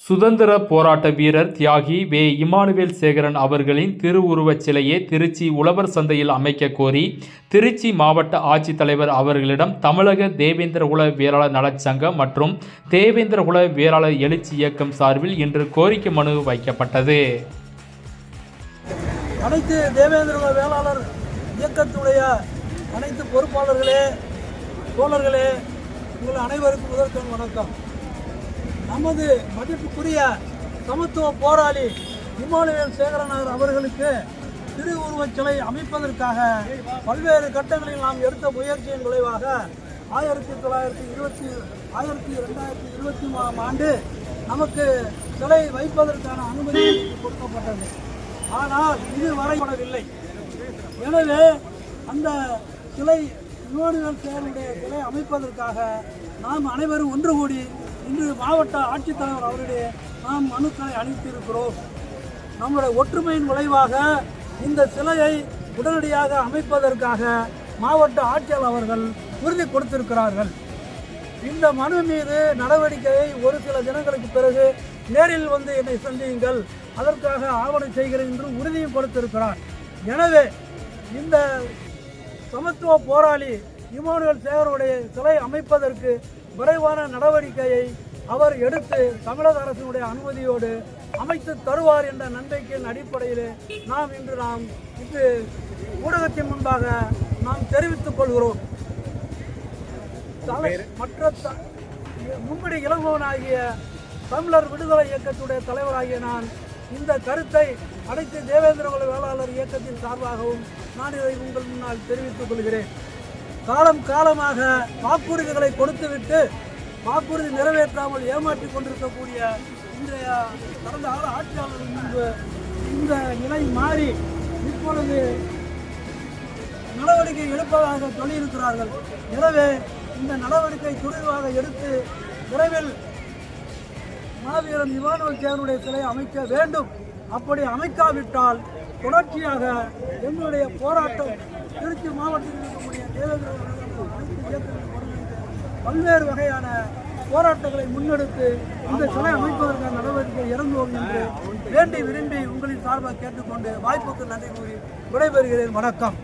சுதந்திர போராட்ட வீரர் தியாகி வே. இமானுவேல் சேகரன் அவர்களின் திருவுருவச் சிலையை திருச்சி உழவர் சந்தையில் அமைக்க கோரி திருச்சி மாவட்ட ஆட்சித்தலைவர் அவர்களிடம் தமிழக தேவேந்திர குல வேளாளர் நலச்சங்கம் மற்றும் தேவேந்திர குல வேளாளர் எழுச்சி இயக்கம் சார்பில் இன்று கோரிக்கை மனு வைக்கப்பட்டது. அனைத்து தேவேந்திர குல வேளாளர் இயக்கத்துடைய அனைத்து பொறுப்பாளர்களே தோழர்களே உங்கள் அனைவருக்கும் முதற்கண் வணக்கம். நமது மதிப்புக்குரிய சமத்துவ போராளி இமாலயன் சேகரனார் அவர்களுக்கு திருவுருவச் சிலை அமைப்பதற்காக பல்வேறு கட்டங்களில் நாம் எடுத்த முயற்சியின் விளைவாக ஆயிரத்தி தொள்ளாயிரத்தி இருபத்தி ஆயிரத்தி ரெண்டாயிரத்தி இருபத்தி மூணாம் ஆண்டு நமக்கு சிலை வைப்பதற்கான அனுமதி கொடுக்கப்பட்டது. ஆனால் இது வரைபடவில்லை. எனவே அந்த சிலை இமானுவேல் சேருடைய சிலை அமைப்பதற்காக நாம் அனைவரும் ஒன்று கூடி இன்று மாவட்ட ஆட்சித்தலைவர் அவருடைய நாம் மனுக்களை அளித்திருக்கிறோம். நம்முடைய ஒற்றுமையின் விளைவாக இந்த சிலையை உடனடியாக அமைப்பதற்காக மாவட்ட ஆட்சியாளர் அவர்கள் உறுதி கொடுத்திருக்கிறார்கள். இந்த மனு மீது நடவடிக்கையை ஒரு சில தினங்களுக்கு பிறகு நேரில் வந்து என்னை சந்தியுங்கள். அதற்காக ஆவணம் செய்கிறேன் என்று உறுதியும் கொடுத்திருக்கிறார். எனவே இந்த சமத்துவ போராளி இமானுவல் சேகருடைய சிலை அமைப்பதற்கு விரைவான நடவடிக்கையை அவர் எடுத்து தமிழக அரசினுடைய அனுமதியோடு அமைத்து தருவார் என்ற நம்பிக்கையின் அடிப்படையில் நாம் இன்று நாம் இன்று ஊடகத்தின் முன்பாக நாம் தெரிவித்துக் கொள்கிறோம். மற்ற மும்மடி இளங்கோவனாகிய தமிழர் விடுதலை இயக்கத்துடைய தலைவராகிய நான் இந்த கருத்தை அனைத்து தேவேந்திர குல வேளாளர் இயக்கத்தின் சார்பாகவும் நான் இதை உங்கள் முன்னால் தெரிவித்துக் கொள்கிறேன். காலம் காலமாக வாக்குறுதிகளை கொடுத்துவிட்டு வாக்குறுதி நிறைவேற்றாமல் ஏமாற்றிக் கொண்டிருக்கக்கூடிய இன்றைய கடந்த கால ஆட்சியாளர்கள் முன்பு இந்த நிலை மாறி இப்பொழுது நடவடிக்கை எடுப்பதாக சொல்லியிருக்கிறார்கள். எனவே இந்த நடவடிக்கை துரிதமாக எடுத்து விரைவில் மாவீரன் இவானுவல் சேவனுடைய சிலை அமைக்க வேண்டும். அப்படி அமைக்காவிட்டால் தொடர்ச்சியாக எங்களுடைய போராட்டம் திருச்சி மாவட்டத்தில் இருக்கக்கூடிய தேவேந்திர பல்வேறு வகையான போராட்டங்களை முன்னெடுத்து இந்த சிலை அமைப்பதற்கான நடவடிக்கை இறங்குவோம் என்று வேண்டி விரும்பி உங்களின் சார்பாக கேட்டுக்கொண்டு வாய்ப்புக்கு நன்றி கூறி விடைபெறுகிறேன். வணக்கம்.